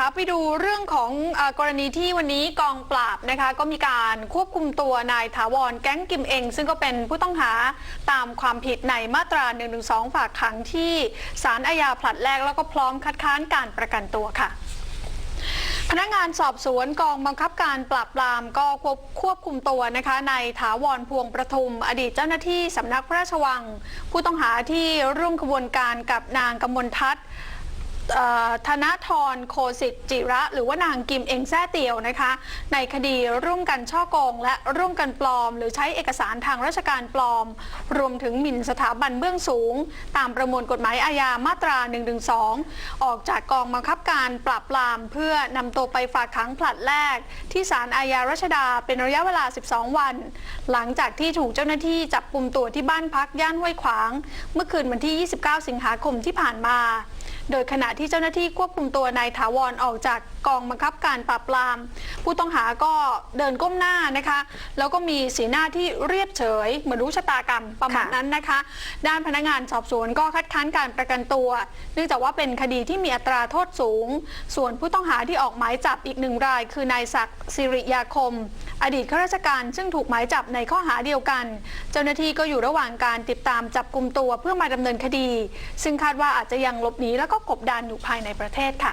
คะไปดูเรื่องของออกรณีที่วันนี้กองปราบนะคะ ก็มีการควบคุมตัวนายถาวรแก๊งกิมเอง ซึ่งก็เป็นผู้ต้องหาตามความผิดในมาตรา1นึฝากขังที่ศาลอาญาผลัดแรกแล้วก็พร้อมคัดค้านการประกันตัวค่ะพนักงานสอบสวนกองบังคับการปราบปรามก็ควบควบคุมตัวนะคะในถาวรพวงประทุม อดีตเจ้าหน้าที่สำนักพระราชวัง ผู้ต้องหาที่ร่วมขบวนการกับนางกมลทัศน์ เอ่อธนทรโคสิตจิระ หรือว่านางกิมเองแซ่เตียวนะคะ ในคดีร่วมกันช่อโกง และร่วมกันปลอม หรือใช้เอกสารทางราชการปลอม รวมถึงหมิ่นสถาบันเบื้องสูง ตามประมวลกฎหมายอาญามาตรา 112 ออกจากกองบังคับการปราบปราม เพื่อนำตัวไปฝากขังผลัดแรก ที่ศาลอาญารัชดาเป็นระยะเวลา 12 วัน หลังจากที่ถูกเจ้าหน้าที่จับกลุ่มตัวที่บ้านพักย่านห้วยขวาง เมื่อคืนวันที่ 29 สิงหาคมที่ผ่านมา โดยขณะที่เจ้าหน้าที่ควบคุมตัวนายถาวรออกจากกองบังคับการปราบปราม ผู้ต้องหาก็เดินก้มหน้านะคะ แล้วก็มีสีหน้าที่เรียบเฉย เหมือนรู้ชะตากรรมประมาณนั้นนะคะ ด้านพนักงานสอบสวนก็คัดค้านการประกันตัว เนื่องจากว่าเป็นคดีที่มีอัตราโทษสูง ส่วนผู้ต้องหาที่ออกหมายจับอีกหนึ่งราย คือนายศักดิ์สิริยาคม อดีตข้าราชการซึ่งถูกหมายจับในข้อหาเดียวกัน เจ้าหน้าที่ก็อยู่ระหว่างการติดตามจับกลุ่มตัวเพื่อมาดำเนินคดี ซึ่งคาดว่าอาจจะยังหลบหนีแล้วก็กบดานอยู่ภายในประเทศค่ะ